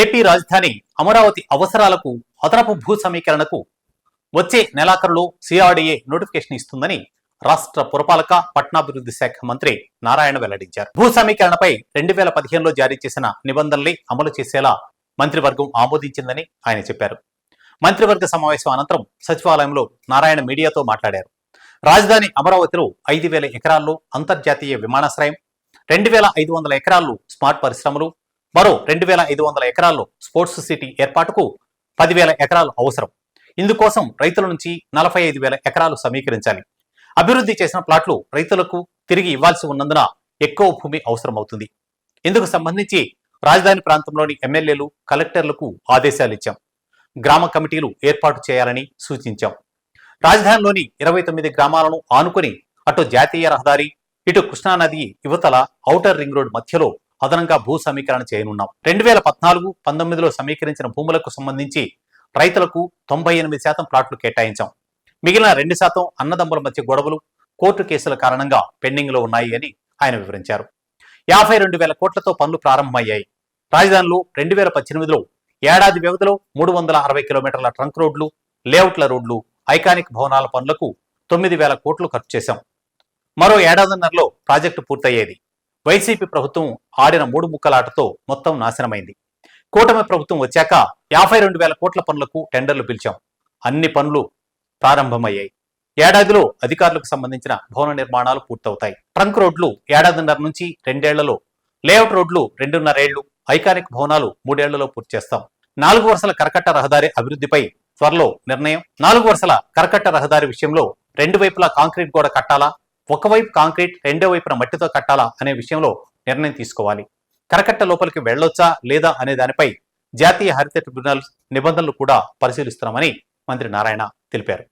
AP రాజధాని అమరావతి అవసరాలకు అదనపు భూ సమీకరణకు వచ్చే నెలాఖరులో సిఆర్డీఏ నోటిఫికేషన్ ఇస్తుందని రాష్ట్ర పురపాలక పట్టణాభివృద్ధి శాఖ మంత్రి నారాయణ వెల్లడించారు. భూ సమీకరణపై రెండు వేల పదిహేనులో జారీ చేసిన నిబంధనల్ని అమలు చేసేలా మంత్రివర్గం ఆమోదించిందని ఆయన చెప్పారు. మంత్రివర్గ సమావేశం అనంతరం సచివాలయంలో నారాయణ మీడియాతో మాట్లాడారు. రాజధాని అమరావతిలో ఐదు వేల ఎకరాల్లో అంతర్జాతీయ విమానాశ్రయం రెండు వేల ఐదు వందల ఎకరాల్లో స్మార్ట్ పరిశ్రమలు మరో రెండు వేల ఐదు వందల ఎకరాల్లో స్పోర్ట్స్ సిటీ ఏర్పాటుకు పదివేల ఎకరాలు అవసరం. ఇందుకోసం రైతుల నుంచి నలభై ఐదు వేల ఎకరాలు సమీకరించాలి. అభివృద్ధి చేసిన ప్లాట్లు రైతులకు తిరిగి ఇవ్వాల్సి ఉన్నందున ఎక్కువ భూమి అవసరమవుతుంది. ఇందుకు సంబంధించి రాజధాని ప్రాంతంలోని ఎమ్మెల్యేలు కలెక్టర్లకు ఆదేశాలు ఇచ్చాం. గ్రామ కమిటీలు ఏర్పాటు చేయాలని సూచించాం. రాజధానిలోని ఇరవై తొమ్మిది గ్రామాలను ఆనుకుని అటు జాతీయ రహదారి ఇటు కృష్ణానది యువతల ఔటర్ రింగ్ రోడ్ మధ్యలో అదనంగా భూ సమీకరణ చేయనున్నాం. రెండు వేల పద్నాలుగు పంతొమ్మిదిలో సమీకరించిన భూములకు సంబంధించి రైతులకు తొంభై ఎనిమిది శాతం ప్లాట్లు కేటాయించాం. మిగిలిన రెండు శాతం అన్నదమ్ముల మధ్య గొడవలు కోర్టు కేసుల కారణంగా పెండింగ్లో ఉన్నాయి అని ఆయన వివరించారు. యాభై రెండు వేల కోట్లతో పనులు ప్రారంభమయ్యాయి. రాజధానిలో రెండు వేల పద్దెనిమిదిలో ఏడాది వ్యవధిలో మూడు వందల అరవై కిలోమీటర్ల ట్రంక్ రోడ్లు లేఅవుట్ల రోడ్లు ఐకానిక్ భవనాల పనులకు తొమ్మిది వేల కోట్లు ఖర్చు చేశాం. మరో ఏడాదిన్నరలో ప్రాజెక్టు పూర్తయ్యేది. వైసీపీ ప్రభుత్వం ఆడిన మూడు ముక్కలాటతో మొత్తం నాశనమైంది. కూటమి ప్రభుత్వం వచ్చాక యాభై రెండు వేల కోట్ల పనులకు టెండర్లు పిలిచాం. అన్ని పనులు ప్రారంభమయ్యాయి. ఏడాదిలో అధికారులకు సంబంధించిన భవన నిర్మాణాలు పూర్తవుతాయి. ట్రంక్ రోడ్లు ఏడాదిన్నర నుంచి రెండేళ్ళలో లేఅవుట్ రోడ్లు రెండున్నరేళ్ళు ఐకానిక్ భవనాలు మూడేళ్ళలో పూర్తి చేస్తాం. నాలుగు వరుసల కరకట్ట రహదారి అభివృద్ధిపై త్వరలో నిర్ణయం. నాలుగు వరుసల కరకట్ట రహదారి విషయంలో రెండు వైపులా కాంక్రీట్ గోడ కట్టాలా? ఒకవైపు కాంక్రీట్ రెండో వైపున మట్టితో కట్టాలా అనే విషయంలో నిర్ణయం తీసుకోవాలి. కరకట్ట లోపలికి వెళ్ళొచ్చా లేదా అనే దానిపై జాతీయ హరిత ట్రిబ్యునల్ నిబంధనలు కూడా పరిశీలిస్తున్నామని మంత్రి నారాయణ తెలిపారు.